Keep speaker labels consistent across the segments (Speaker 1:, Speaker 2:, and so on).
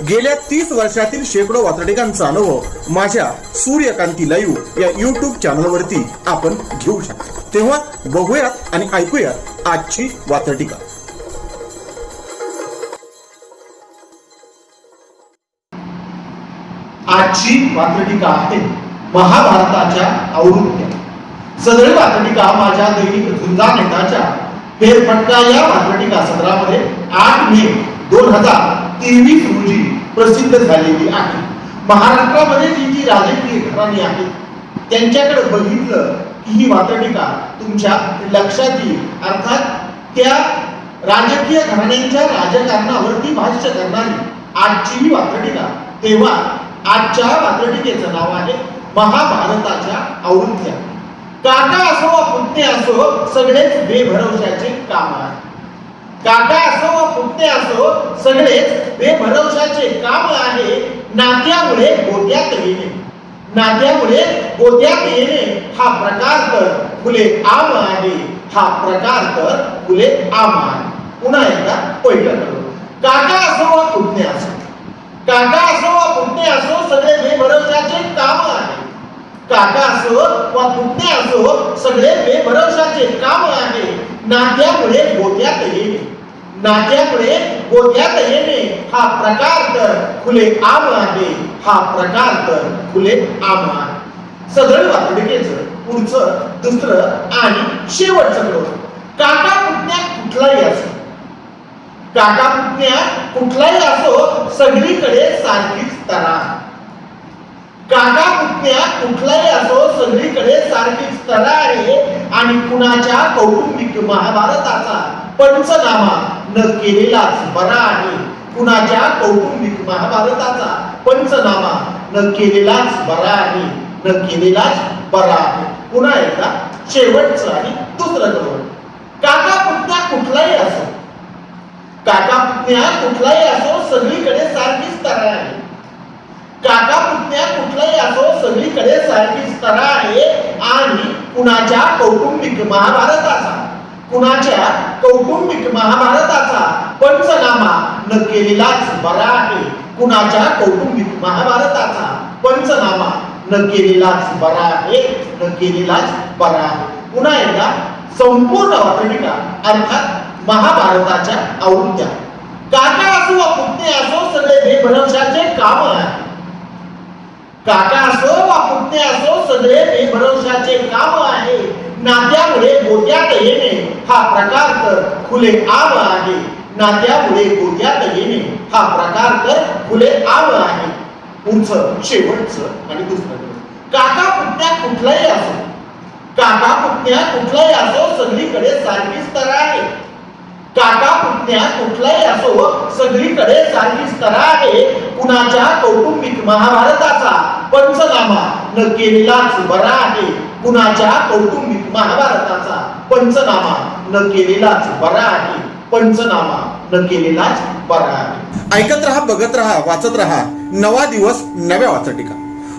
Speaker 1: गेल्या तीस वर्षातील शेकडो वातडिकांचा अनुभव माझ्या सूर्यकांती लाईव्ह या युट्यूब चॅनलवरती आपण घेऊ शकतो. तेव्हा बघूयात आणि ऐकूयात आजची वातडिका आजची वातडिका आहे महाभारताच्या आवृत्त्या सदळी वातडिका माझ्या दैनिक झुंजा नेताच्या फेरफटका या वातडिका सदरामध्ये आठ मे दोन हजार तेवीस रोजी प्रसिद्ध झालेली आहे. महाराष्ट्रामध्ये जी जी राजकीय घराणी आहेत त्यांच्याकडे बघितलं की ही वातडिका तुमच्या लक्षात येईल अर्थात त्या राजकीय घराण्यांच्या राजकारणावरती भाष्य करणारी आजची ही वातडिका तेव्हा आजच्या वातडिकेचं नाव आहे महाभारताच्या आवृत्त्या काका असो वा पुतणे असो सगळेच बेभरवशाचे काम आहे काका असो वा असो सगळेच बेभरवशाचे काम आहे. नात्यामुळे गोत्यात येणे. नात्यामुळे गोत्यात येणे हा प्रकार तर फुले आम आहे. हा प्रकार तर फुले आम आहे. पुन्हा एकदा पहिलं काका असो वा पुतणे असो. काका असो वा पुतणे असो सगळे बेभरवशाचे काम आहे. काका असो वा पुतणे असो सगळे बेभरवशाचे काम आहे. नात्यामुळे गोत्यात येणे. नात्यामुळे गोत्यात येणे हा प्रकार तर खुले आम आहे. हा प्रकार तर खुले आम आहे. सदळ वातडिकेचं पुढचं दुसरं आणि शेवटचं करू काका पुतण्या कुठलाही असो. काका पुतण्या कुठलाही असो सगळीकडे सारखीच तरा. काका पुतण्या कुठलाही असो सगळीकडे सारखीच तरा आहे. आणि कुणाच्या कौटुंबिक महाभारताचा पंचनामा न केलेलाच बरा आहे. कुणाच्या कौटुंबिक महाभारताचा पंचनामा न केलेलाच बरा आहे. न केलेलाच बरा आहे. पुन्हा एकदा शेवटचं आणि दुसरं करून काका पुतण्या कुठलाही असो. काका पुतण्या कुठलाही असो सगळीकडे सारखीच तरा आहे. काका पुतण्या कुठलाही असो सगळीकडे सारखीच तरा आहे. आणि कुणाच्या कौटुंबिक महाभारताचा कुणाच्या कौटुंबिक महाभारताचा पंचनामा न केलेलाच बरा आहे. कुणाच्या कौटुंबिक महाभारताचा पंचनामा न केलेलाच बरा आहे? न केलेलाच बरा आहे. पुन्हा एकदा संपूर्ण वाटणिका अर्थात महाभारताच्या आवृत्त्या काका असो वा पुतणे असो सगळे बेभरवशाचे काम आहे. काका असो वा पुतणे असो सगळे बेभरवशाचे काम आहे. नात्यामुळे गोत्यात येणे हा प्रकार तर खुले आम आहे. नात्यामुळे गोत्यात येणे हा प्रकार तर खुले आम आहे. पुढचं शेवटचं आणि दुसरं. काका पुतण्या कुठलाही असो. काका पुतण्या कुठलाही असो सगळीकडे सारखीच तर आहे. काका पुतण्या कुठलाही असो सगळीकडे सारखीच तर आहे. कुणाच्या कौटुंबिक महाभारताचा पंचनामा न केलेलाच बरा आहे. कुणाच्या कौटुंबिक महाभारताचा पंचनामा न केलेलाच बरा आहे. पंचनामा न केलेलाच बरा आहे. ऐकत राहा बघत राहा वाचत राहा. नवा दिवस नव्या वाचटिका.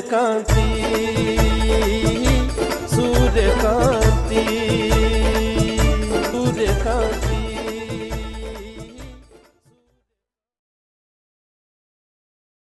Speaker 2: सूर्यकांती